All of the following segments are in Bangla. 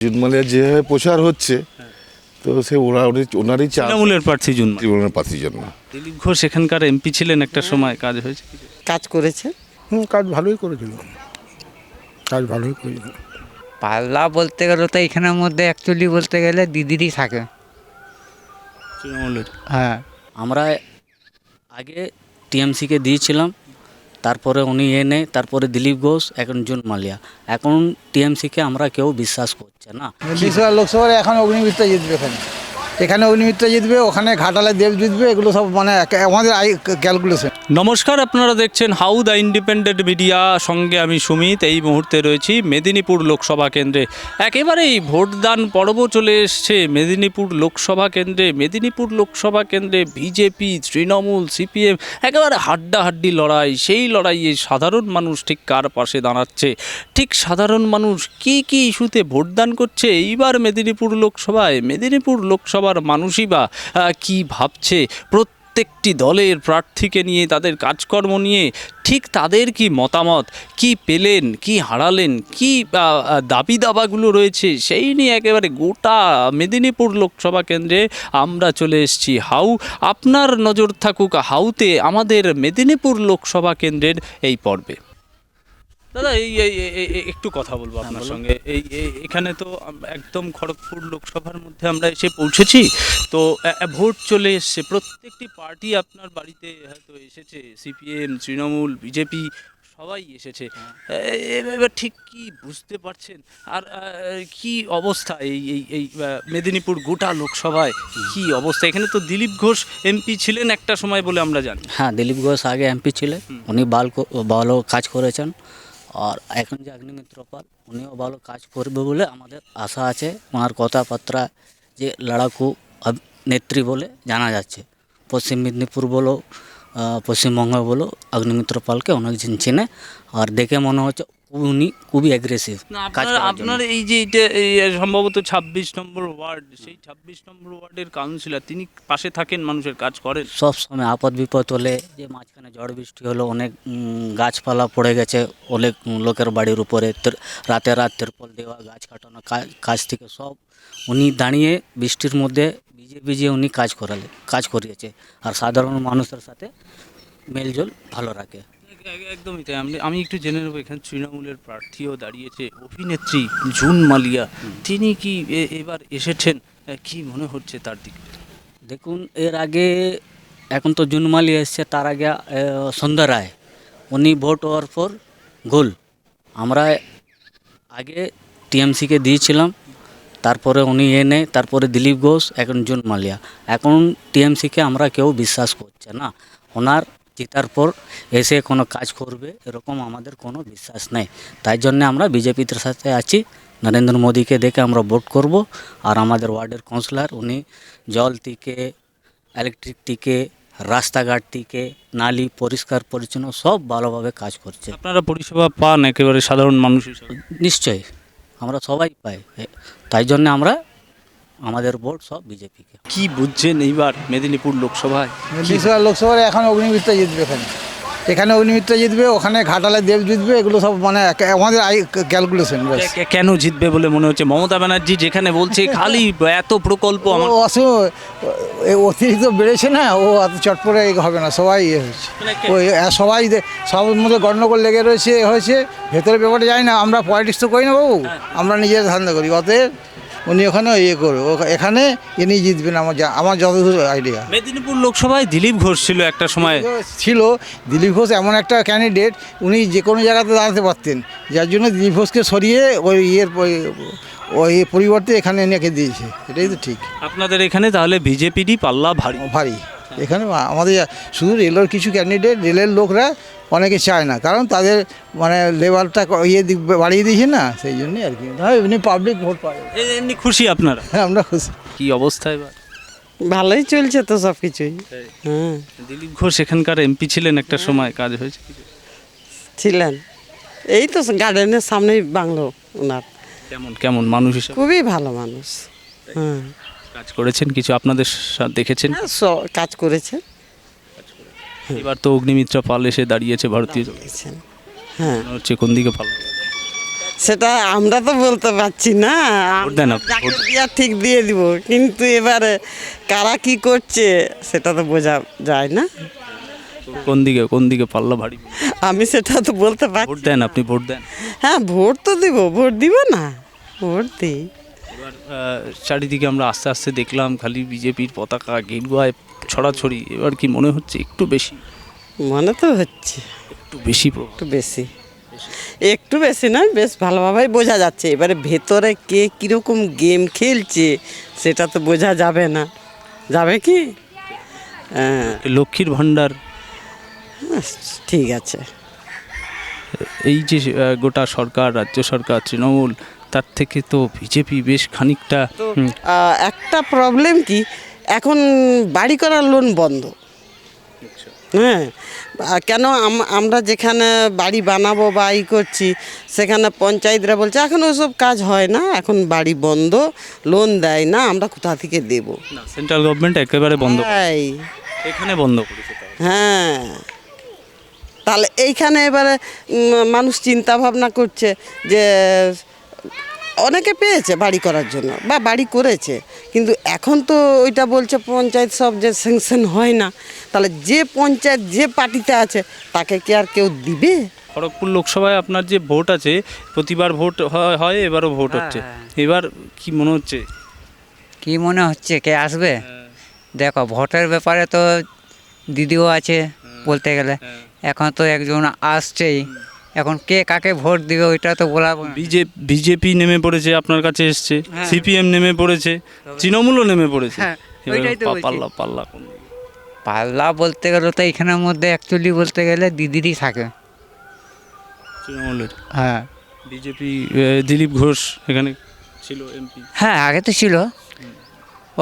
জুনমালিয়া যেভাবে প্রচার হচ্ছে তো সে ওরা ওনারই তৃণমূলের প্রার্থী জুন জীবনের প্রার্থীর জন্য দিলীপ ঘোষ এখানকার এমপি ছিলেন একটা সময় কাজ হয়েছে কাজ করেছে? হুম কাজ ভালোই করেছিল। কাজ ভালোই করেছিল। পাল্লা বলতে গেলে তো এখানের মধ্যে অ্যাকচুয়ালি বলতে গেলে দিদিরই থাকে। তৃণমূলের। হ্যাঁ। আমরা আগে টিএমসিকে দিয়েছিলাম তারপরে উনি এনে, তারপরে দিলীপ ঘোষ, এখন জুন মালিয়া। এখন টিএমসিকে আমরা কেউ বিশ্বাস করছে না। বিশাল লোকসভায় এখন অগ্নিমিত্রা জিতবে এখানে। এখানে অগ্নিমিত্রা জিতবে, ওখানে ঘাটালে দেব জিতবে, এগুলো সব মানে আমাদের ক্যালকুলেশন নমস্কার, আপনারা দেখছেন হাউ দ্য ইন্ডিপেন্ডেন্ট মিডিয়া সঙ্গে আমি সুমিত। এই মুহূর্তে রয়েছি মেদিনীপুর লোকসভা কেন্দ্রে। একেবারেই ভোটদান পর্ব চলে এসছে মেদিনীপুর লোকসভা কেন্দ্রে। মেদিনীপুর লোকসভা কেন্দ্রে বিজেপি, তৃণমূল, সিপিএম একেবারে হাড্ডাহাড্ডি লড়াই। সেই লড়াইয়ে সাধারণ মানুষ ঠিক কার পাশে দাঁড়াচ্ছে? ঠিক সাধারণ মানুষ কি কি ইস্যুতে ভোটদান করছে? এইবার মেদিনীপুর লোকসভায়, মেদিনীপুর লোকসভার মানুষই বা কি ভাবছে? প্রত্যেকটি দলের প্রার্থীকে নিয়ে, তাদের কাজকর্ম নিয়ে ঠিক তাদের কি মতামত? কি পেলেন? কি হারালেন? কি দাবি দাবাগুলো রয়েছে? সেই নিয়ে একেবারে গোটা মেদিনীপুর লোকসভা কেন্দ্রে আমরা চলে এসেছি। হাউ, আপনার নজর থাকুক, হাউতে আমাদের মেদিনীপুর লোকসভা কেন্দ্রের এই পর্বে। দাদা এই একটু কথা বলব আপনার সঙ্গে। এই এই- এখানে তো একদম খড়গপুর লোকসভার মধ্যে আমরা এসে পৌঁছেছি। তো ভোট চলে এসছে। প্রত্যেকটি পার্টি আপনার বাড়িতে হয়তো এসেছে। সিপিএম তৃণমূল বিজেপি সবাই এসেছে। এ- এবার ঠিক কি বুঝতে পারছেন? আর কি অবস্থা এই এই এই মেদিনীপুর গোটা লোকসভায়? কি অবস্থা? এখানে তো দিলীপ ঘোষ এমপি ছিলেন একটা সময় বলে আমরা জানি। হ্যাঁ দিলীপ ঘোষ আগে এমপি ছিলেন। উনি ভালো ভালো কাজ করেছেন। আর এখন যে অগ্নিমিত্র পাল, উনিও ভালো কাজ করবে বলে আমাদের আশা আছে। ওনার কথাবার্তা যে লড়াকু নেত্রী বলে জানা যাচ্ছে। পশ্চিম মেদিনীপুর বলো পশ্চিমবঙ্গ বলো অগ্নিমিত্র পালকে অনেকজন চেনে। আর দেখে মনে হচ্ছে উনি খুবই অ্যাগ্রেসিভ আপনার আপনার এই যে এটা সম্ভবত ছাব্বিশ নম্বর ওয়ার্ড সেই ছাব্বিশ নম্বর ওয়ার্ডের কাউন্সিলর তিনি পাশে থাকেন মানুষের কাজ করেন? সব সময় আপদ বিপদ হলে যে মাঝখানে ঝড় বৃষ্টি হলো অনেক গাছপালা পড়ে গেছে অনেক লোকের বাড়ির উপরে রাতে রাত তেরপল দেওয়া গাছ কাটানো কাজ থেকে সব উনি দাঁড়িয়ে বৃষ্টির মধ্যে ভিজে ভিজে উনি কাজ করালে কাজ করিয়েছে। আর সাধারণ মানুষের সাথে মেলজোল ভালো রাখে। একদমই তাই। আমি আমি একটু জেনে নেব, এখানে তৃণমূলের প্রার্থীও দাঁড়িয়েছে। অভিনেত্রী জুন মালিয়া, তিনি কি এবার এসেছেন? কি মনে হচ্ছে তার দিক দেখুন, এর আগে, এখন তো জুন মালিয়া এসছে, তার আগে সন্ধ্যা রায়, উনি ভোট হওয়ার পর গোল। আমরা আগে টিএমসিকে দিয়েছিলাম, তারপরে উনি এনে, তারপরে দিলীপ ঘোষ, এখন জুন মালিয়া। এখন টিএমসিকে আমরা কেউ বিশ্বাস করছে না। ওনার জেতার পর এসে কোনো কাজ করবে এরকম আমাদের কোনো বিশ্বাস নেই। তাই জন্য আমরা বিজেপির সাথে আছি। নরেন্দ্র মোদীকে দেখে আমরা ভোট করব আর আমাদের ওয়ার্ডের কাউন্সিলর উনি জল থেকে ইলেকট্রিক থেকে রাস্তাঘাট থেকে নালি পরিষ্কার পরিচ্ছন্ন সব ভালোভাবে কাজ করছে। আপনারা পরিষেবা পান একেবারে সাধারণ মানুষ নিশ্চয়ই আমরা সবাই পাই। তাই জন্য আমরা আমাদের ভোট সব বিজেপিকে। কি বুঝছেন এইবার মেদিনীপুর লোকসভায়? বিশাল লোকসভার এখন অগ্নিমিত্রা জিতবে এখানে। এখানে অগ্নিমিত্রা জিতবে ওখানে ঘাটালে দেব জিতবে এগুলো সব মানে আমাদের ক্যালকুলেশন কেন জিতবে বলে মনে হচ্ছে? মমতা ব্যানার্জি যেখানে বলছে খালি এত প্রকল্প আমার অতিরিক্ত বেড়েছে না ও অত চটপটে হবে না সবাই ইয়ে হচ্ছে। মানে ওই সবাই সবার মধ্যে গণ্ডগোল লেগে রয়েছে এ হয়েছে ভেতরে ব্যাপারে যাই না আমরা পলিটিক্স তো করি না বাবু আমরা নিজের ধান্দা করি অতএব উনি ওখানে ইয়ে করবে এখানে ইনি জিতবেন আমার যা আমার যতদূর আইডিয়া মেদিনীপুর লোকসভায় দিলীপ ঘোষ ছিল একটা সময়। ছিল। দিলীপ ঘোষ এমন একটা ক্যান্ডিডেট উনি যে কোনো জায়গাতে দাঁড়াতে পারতেন। যার জন্য দিলীপ ঘোষকে সরিয়ে ওই ইয়ের ওই- ওই পরিবর্তে এখানে এনেকে দিয়েছে। এটাই তো ঠিক। আপনাদের এখানে তাহলে বিজেপিরই পাল্লা ভারী। ভারী। এখানে আমাদের শুধু রেলের কিছু ক্যান্ডিডেট রেলের লোকরা অনেকে চায় না। কারণ তাদের মানে লেভেলটা ক- ইয়ে বাড়িয়ে দিয়েছে না সেই জন্যই আর কি। হ্যাঁ এমনি পাবলিক ভোট পাবে এ- এমনি খুশি আপনারা? হ্যাঁ আমরা খুশি। কি অবস্থা এবার? ভালোই চলছে তো সব কিছুই হ্যাঁ। দিলীপ ঘোষ এখানকার এমপি ছিলেন একটা সময় কাজ হয়েছে ছিলেন। এই তো গার্ডেনের সামনেই বাংলো ওনার। কেমন কেমন মানুষ হিসেবে? খুবই ভালো মানুষ। হ্যাঁ। কাজ করেছেন? কিছু আপনাদের সা- দেখেছেন? হ্যাঁ, স- কাজ করেছে। এবার তো অগ্নিমিত্রা পাল এসে দাঁড়িয়েছে ভারতীয় জনতা করেছেন। হ্যাঁ। মনে হচ্ছে কোন দিকে পাল? সেটা আমরা তো বলতে পারছি না। ভোট দেন আপনি, যাকে ভোট। দিয়া ঠিক দিয়ে দিব কিন্তু এবারে কারা কি করছে সেটা তো বোঝা যায় না। কোন দিকে কোন দিকে পাল্লা ভারী? আমি সেটা তো বলতে পারছি ভোট দেন আপনি ভোট দেন। হ্যাঁ ভোট তো দিব ভোট দিব না। ভোট দিই। এবার চারিদিকে আমরা আস্তে আস্তে দেখলাম খালি বিজেপির পতাকা গেরুয়ায় ছড়াছড়ি এবার কি মনে হচ্ছে একটু বেশি? মনে তো হচ্ছে। একটু বেশি একটু বেশি। একটু বেশি নয় বেশ ভালোভাবেই বোঝা যাচ্ছে। এবারে ভেতরে কে কীরকম গেম খেলছে সেটা তো বোঝা যাবে না। যাবে কি? লক্ষ্মীর ভাণ্ডার। ঠিক আছে। এই যে গোটা সরকার রাজ্য সরকার তৃণমূল তার থেকে তো বিজেপি বেশ খানিকটা একটা প্রবলেম কি এখন বাড়ি করার লোন বন্ধ। হ্যাঁ কেন আম- আমরা যেখানে বাড়ি বানাবো বা ই করছি সেখানে পঞ্চায়েতরা বলছে এখন ওসব কাজ হয় না এখন বাড়ি বন্ধ লোন দেয় না আমরা কোথা থেকে দেবো? সেন্ট্রাল গভর্নমেন্ট একেবারে বন্ধ এখানে বন্ধ করেছে হ্যাঁ। তাহলে এইখানে এবারে মানুষ চিন্তা ভাবনা করছে যে অনেকে পেয়েছে বাড়ি করার জন্য বা বাড়ি করেছে। কিন্তু এখন তো ওইটা বলছে পঞ্চায়েত সব যে স্যাংশন হয় না। তাহলে যে পঞ্চায়েত যে পার্টিতে আছে তাকে কি আর কেউ দিবে? খড়গপুর লোকসভায় আপনার যে ভোট আছে প্রতিবার ভোট হয়- হয় এবারও ভোট হচ্ছে। এবার কি মনে হচ্ছে? কি মনে হচ্ছে? কে আসবে? দেখো ভোটের ব্যাপারে তো দিদিও আছে বলতে গেলে। এখন তো একজন আসছেই। এখন কে কাকে ভোট দিবে ওইটা তো বলা বিজে বিজেপি নেমে পড়েছে আপনার কাছে এসছে। হ্যাঁ। সিপিএম নেমে পড়েছে তৃণমূলও নেমে পড়েছে। হ্যাঁ। পাল্লা পাল্লা পাল্লা বলতে গেলে তো এখানের মধ্যে অ্যাকচুয়ালি বলতে গেলে দিদিরই থাকে। তৃণমূলের? হ্যাঁ। বিজেপি দিলীপ ঘোষ এখানে ছিল এমপি। হ্যাঁ আগে তো ছিল।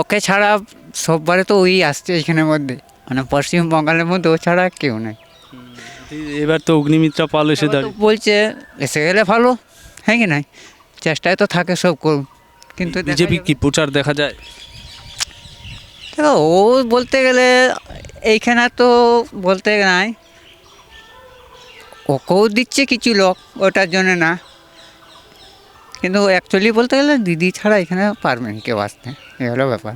ওকে ছাড়া সববারে তো ওই আসছে এখানের মধ্যে। মানে পশ্চিম বঙ্গালের মধ্যে ও ছাড়া কেউ নেই। এবার তো অগ্নিমিত্রা পাল এসে দাঁড়িয়ে বলছে এসে গেলে ভালো হ্যাঁ কি নাই? চেষ্টায় তো থাকে সব করুন কিন্তু বিজেপি কি প্রচার দেখা যায়? দেখো ও বলতে গেলে এইখানে তো বলতে নাই। ওকেও দিচ্ছে কিছু লোক ওটার জন্য না। কিন্তু অ্যাকচুয়ালি বলতে গেলে দিদি ছাড়া এখানে পারবে না কেউ আসতে এই হলো ব্যাপার।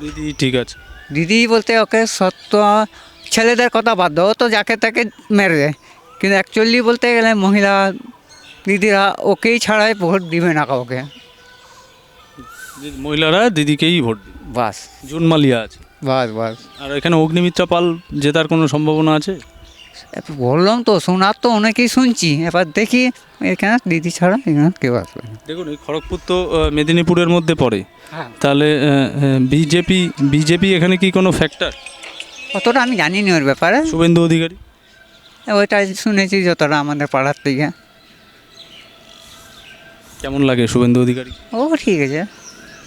দিদি ঠিক আছে। দিদি বলতে ওকে সত্য ছেলেদের কথা বাদ দাও তো যাকে তাকে মেরে দেয়। কিন্তু অ্যাকচুয়ালি বলতে গেলে মহিলা দিদিরা ওকেই ছাড়াই ভোট দিবে না কাউকে। মহিলারা দিদিকেই ভোট বাস। জুন মালিয়া আছে। বাস বাস। আর এখানে অগ্নিমিত্রা পাল জেতার কোনো সম্ভাবনা আছে? বললাম তো শোনার তো অনেকেই শুনছি। এবার দেখি এখানে দিদি ছাড়া এখানে কেউ আসবে দেখুন এই খড়গপুর তো মেদিনীপুরের মধ্যে পড়ে। হ্যাঁ। তাহলে বিজেপি বিজেপি এখানে কি কোনো ফ্যাক্টর অতটা আমি জানি না ওর ব্যাপারে। শুভেন্দু অধিকারী? ওইটা শুনেছি যতটা আমাদের পাড়ার থেকে। কেমন লাগে শুভেন্দু অধিকারী? ও ঠিক আছে।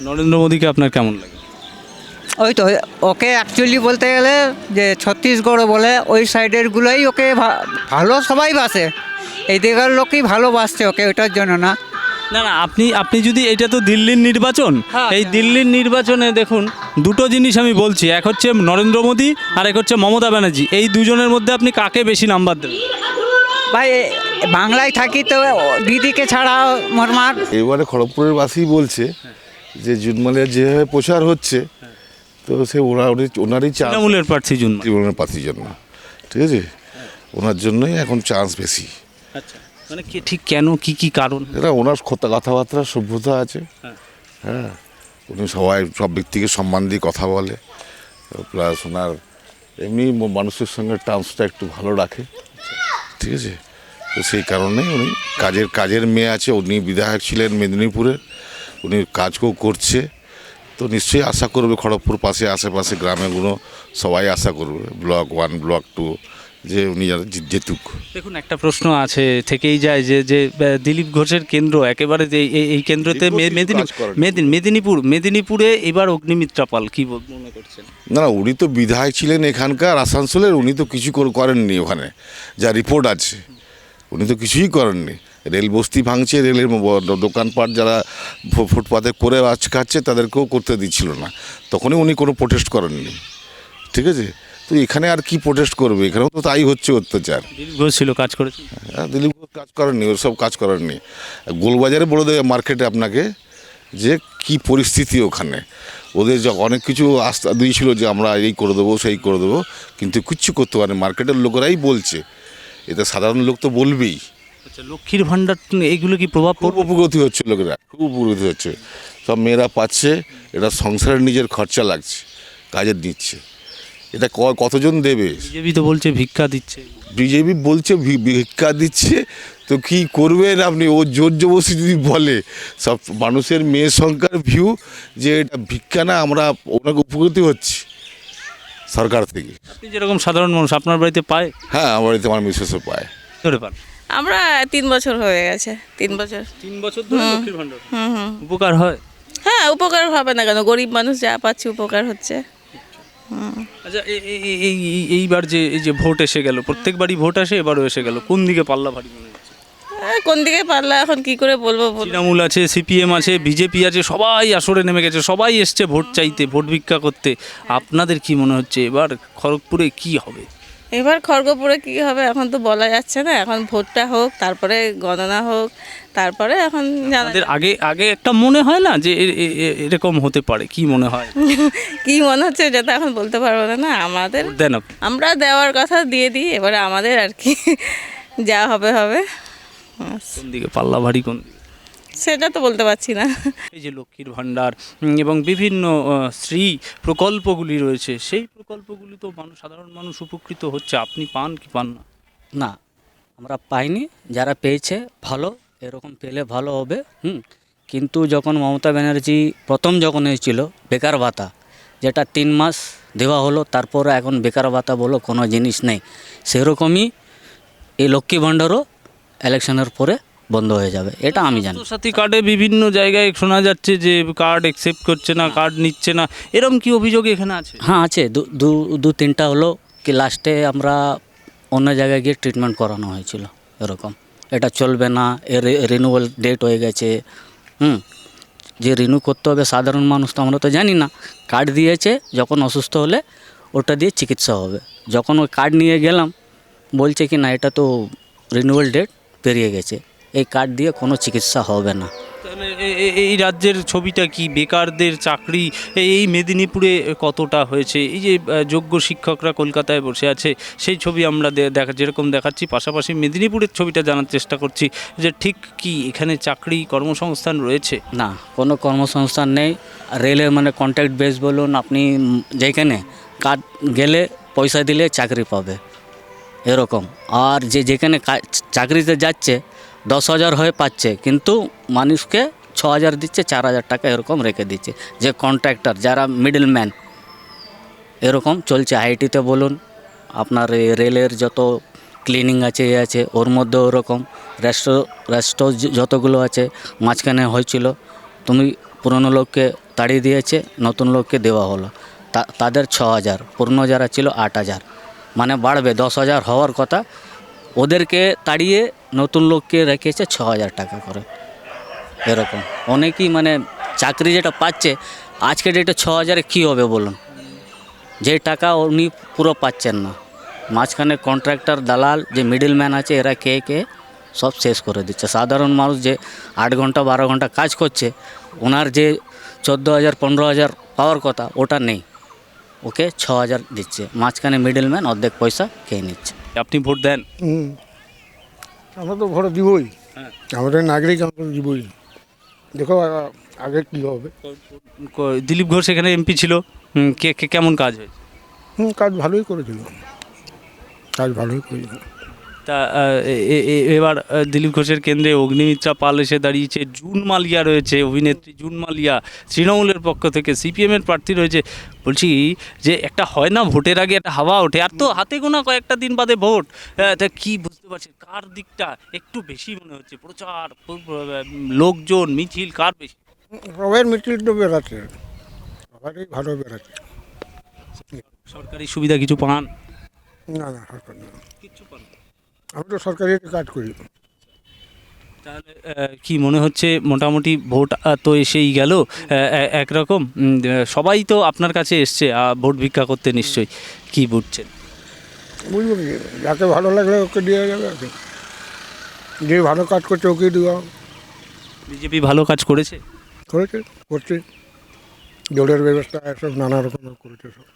নরেন্দ্র মোদীকে আপনার কেমন লাগে? ওই তো ওকে অ্যাকচুয়ালি বলতে গেলে যে ছত্তিশগড় বলে ওই সাইডেরগুলোই ওকে ভালো সবাই বাসে। এই দিকের লোকই ভালোবাসছে ওকে ওইটার জন্য না। না না আপনি আপনি যদি এটা তো দিল্লির নির্বাচন হ্যাঁ, এই দিল্লির নির্বাচনে দেখুন দুটো জিনিস আমি বলছি এক হচ্ছে নরেন্দ্র মোদী আর এক হচ্ছে মমতা ব্যানার্জি। এই দুজনের মধ্যে আপনি কাকে বেশি নাম্বার দেবেন? ভাই বাংলায় থাকি তো দিদিকে ছাড়া মরমার এবারে খড়গপুরের বাসী বলছে যে জুনমালিয়ার যেভাবে প্রচার হচ্ছে তো সে ওরা ওনারই তৃণমূলের প্রার্থী জন্য তৃণমূলের প্রার্থীর জন্য। ঠিক আছে? ওনার জন্যই এখন চান্স বেশি। আচ্ছা। মানে কি ঠিক কেন কি কি কারণ? এটা ওনার কথা কথাবার্তা সভ্যতা আছে। হ্যাঁ। উনি সবাই সব ব্যক্তিকে সম্মান দিয়ে কথা বলে। প্লাস ওনার এমনি মানুষের সঙ্গে টার্মসটা একটু ভালো রাখে। ঠিক আছে? তো সেই কারণে উনি কাজের কাজের মেয়ে আছে। উনি বিধায়ক ছিলেন মেদিনীপুরে। উনি কাজও করছে। তো নিশ্চয়ই আশা করবে খড়গপুর পাশে আশেপাশে গ্রামেগুলো সবাই আশা করবে। ব্লক ওয়ান ব্লক টু যে উনি যেন জি- দেখুন একটা প্রশ্ন আছে থেকেই যায় যে যে দিলীপ ঘোষের কেন্দ্র একেবারে যে এই- এই কেন্দ্রতে দিলীপ ঘোষ মে- কিছু মেদিনী কাজ করেনি। মেদিনী মেদিনীপুর মেদিনীপুরে এবার অগ্নিমিত্রা পাল কি মনে করছেন? না না উনি তো বিধায়ক ছিলেন এখানকার আসানসোলের উনি তো কিছু কর- করেননি ওখানে। যা রিপোর্ট আছে। উনি তো কিছুই করেননি। রেল বস্তি ভাঙছে রেলের দোকানপাট যারা ফুটপাতে করে আজ খাচ্ছে তাদেরকেও করতে দিচ্ছিল না। তখনই উনি কোনো প্রোটেস্ট করেননি। ঠিক আছে? তো এখানে আর কি প্রোটেস্ট করবে? এখানেও তো তাই হচ্ছে অত্যাচার। দিলীপ ঘোষ ছিল কাজ করেছে? হ্যাঁ, দিলীপ ঘোষ কাজ করেননি ওর সব কাজ করেননি। গোলবাজারে বলে দেবে মার্কেটে আপনাকে যে কি পরিস্থিতি ওখানে। ওদের অনেক কিছু আস্থা দিয়েছিল যে আমরা এই করে দেবো সেই করে দেবো কিন্তু কিচ্ছু করতে পারে মার্কেটের লোকেরাই বলছে। এটা সাধারণ লোক তো বলবেই। আচ্ছা লক্ষ্মীর ভাণ্ডার এইগুলো কি প্রভাব খুব পড়বে? উপকৃত হচ্ছে লোকেরা খুব উপগতি হচ্ছে। সব মেয়েরা পাচ্ছে এটা সংসারের নিজের খরচা লাগছে কাজের নিচ্ছে। এটা ক- কতজন দেবে? বিজেপি তো বলছে ভিক্ষা দিচ্ছে। বিজেপি বলছে ভি- ভিক্ষা দিচ্ছে তো কি করবেন আপনি? ও জোর জবরদস্তি যদি বলে সব মানুষের মেয়ে সংখ্যার ভিউ যে এটা ভিক্ষা না আমরা ওনাকে উপকৃত হচ্ছি সরকার থেকে। আপনি যেরকম সাধারণ মানুষ আপনার বাড়িতে পায়? হ্যাঁ আমার বাড়িতে আমার মিসেসও পায়। ধরে পান। আমরা তিন বছর হয়ে গেছে তিন বছর। তিন বছর ধরে লক্ষ্মীর ভাণ্ডার। উপকার হয়? হ্যাঁ উপকার হবে না কেন? গরিব মানুষ যা পাচ্ছে উপকার হচ্ছে। আচ্ছা এই এই- এইবার যে এই যে ভোট এসে গেল প্রত্যেকবারই ভোট আসে এবারও এসে গেল। কোন দিকে পাল্লা ভারী কোন দিকে পাল্লা? এখন কি করে বলব? তৃণমূল আছে সিপিএম আছে বিজেপি আছে সবাই আসরে নেমে গেছে সবাই এসছে ভোট চাইতে ভোট ভিক্ষা করতে। আপনাদের কি মনে হচ্ছে এবার খড়গপুরে কি হবে? এবার খড়গপুরে কি হবে এখন তো বলা যাচ্ছে না। এখন ভোটটা হোক তারপরে গণনা হোক তারপরে এখন জানা আমাদের আগে আগে একটা মনে হয় না যে এরকম হতে পারে? কি মনে হয়? কি মনে হচ্ছে যেটা তো এখন বলতে পারব না না। আমাদের দেন আমরা দেওয়ার কথা দিয়ে দিই এবারে আমাদের আর কি যা হবে হবে। কোন দিকে পাল্লা ভারী কোন দিকে? সেটা তো বলতে পারছি না। এই যে লক্ষ্মীর ভাণ্ডার এবং বিভিন্ন শ্রী প্রকল্পগুলি রয়েছে সেই প্রকল্পগুলি তো মানুষ সাধারণ মানুষ উপকৃত হচ্ছে। আপনি পান কি পান না? না আমরা পাইনি। যারা পেয়েছে ভালো এরকম পেলে ভালো হবে হুম। কিন্তু যখন মমতা ব্যানার্জি প্রথম যখন এসেছিল বেকার ভাতা যেটা তিন মাস দেওয়া হলো তারপরে এখন বেকার ভাতা বলো কোনো জিনিস নেই। সেরকমই এই লক্ষ্মী ভাণ্ডারও ইলেকশনের পরে বন্ধ হয়ে যাবে। এটা আমি জানি। সাথী কার্ডে বিভিন্ন জায়গায় শোনা যাচ্ছে যে কার্ড অ্যাকসেপ্ট করছে না কার্ড নিচ্ছে না। এরকম কি অভিযোগ এখানে আছে? হ্যাঁ আছে। দু দু দু তিনটা হলো কি লাস্টে আমরা অন্য জায়গায় গিয়ে ট্রিটমেন্ট করানো হয়েছিল এরকম। এটা চলবে না এর রিনিউয়াল ডেট হয়ে গেছে। হুম যে রিনিউ করতে হবে সাধারণ মানুষ তো আমরা তো জানি না। কার্ড দিয়েছে যখন অসুস্থ হলে ওটা দিয়ে চিকিৎসা হবে। যখন ওই কার্ড নিয়ে গেলাম বলছে কি না এটা তো রিনিউয়াল ডেট পেরিয়ে গেছে। এই কার্ড দিয়ে কোনো চিকিৎসা হবে না। এই রাজ্যের ছবিটা কি? বেকারদের চাকরি? এই- মেদিনীপুরে কতটা হয়েছে? এই যে যোগ্য শিক্ষকরা কলকাতায় বসে আছে সেই ছবি আমরা দেখা যেরকম দেখাচ্ছি পাশাপাশি মেদিনীপুরের ছবিটা জানার চেষ্টা করছি যে ঠিক কি এখানে চাকরি কর্মসংস্থান রয়েছে? না কোনো কর্মসংস্থান নেই। রেলে মানে কন্ট্যাক্ট বেস বলুন আপনি যেখানে কাজ গেলে পয়সা দিলে চাকরি পাবে। এরকম। আর যে যেখানে চাকরিতে যাচ্ছে দশ হাজার হয়ে পাচ্ছে, কিন্তু মানুষকে ছ হাজার দিচ্ছে চার হাজার টাকা এরকম রেখে দিচ্ছে। যে কন্ট্রাক্টর যারা মিডল ম্যান এরকম চলছে। আইটিতে বলুন, আপনার রেলের যত ক্লিনিং আছে, এ আছে, ওর মধ্যে ওরকম। রেস্টো রেস্টো যতগুলো আছে, মাঝখানে হয়েছিল। তুমি পুরনো লোককে তাড়িয়ে দিয়েছে, নতুন লোককে দেওয়া হলো। তাদের ছ হাজার পুরনো যারা ছিল আট হাজার। মানে বাড়বে, দশ হাজার হওয়ার কথা ওদেরকে তাড়িয়ে নতুন লোককে রেখেছে ছ হাজার টাকা করে। এরকম। অনেকেই মানে চাকরি যেটা পাচ্ছে আজকে ডেটে ছ হাজারে কী হবে বলুন? যে টাকা উনি পুরো পাচ্ছেন না। মাঝখানে কন্ট্রাক্টর দালাল, যে মিডল ম্যান আছে, এরা কে কে সব শেষ করে দিচ্ছে। সাধারণ মানুষ যে আট ঘণ্টা, বারো ঘণ্টা কাজ করছে, ওনার যে চোদ্দ হাজার, পনেরো হাজার পাওয়ার কথা, ওটা নেই। ওকে ছ হাজার দিচ্ছে। মাঝখানে মিডল ম্যান অর্ধেক পয়সা খেয়ে নিচ্ছে। আপনি ভোট দেন? আমরা তো ভোট দিবই। হ্যাঁ। আমাদের নাগরিক আমরা দিবই। দেখো আগে কী হবে? দিলীপ ঘোষ এখানে এমপি ছিল। কে কে- কেমন কাজ হয়েছে? হুম কাজ ভালোই করেছিল। কাজ ভালোই করেছিল। তা এবার দিলীপ ঘোষের কেন্দ্রে অগ্নিমিত্রা পাল এসে দাঁড়িয়েছে। জুন মালিয়া রয়েছে অভিনেত্রী জুন মালিয়া তৃণমূলের পক্ষ থেকে। সিপিএমের প্রার্থী রয়েছে। বলছি যে একটা হয় না ভোটের আগে একটা হাওয়া ওঠে আর তো হাতে গোনা কয়েকটা দিন বাদে ভোট। তা কি বুঝতে পারছি কার দিকটা একটু বেশি মনে হচ্ছে? প্রচার লোকজন মিছিল কার বেশি? সবাই মিটিল তো বেড়াচ্ছে। সবারই ভালো বেড়াচ্ছে। সরকারি সুবিধা কিছু পান? না না সরকার না কিছু পান। আমি তো সরকারি কাজ করি। তাহলে কি মনে হচ্ছে মোটামুটি ভোট তো এসেই গেল একরকম? সবাই তো আপনার কাছে এসছে ভোট ভিক্ষা করতে নিশ্চয়ই। কি বুঝছেন? বুঝব কি যাকে ভালো লাগলে ওকে দেওয়া যাবে যে ভালো কাজ করছে ওকে দেওয়া। বিজেপি ভালো কাজ করেছে? করেছে করছে। জলের ব্যবস্থা এসব নানা রকমের করেছে সব।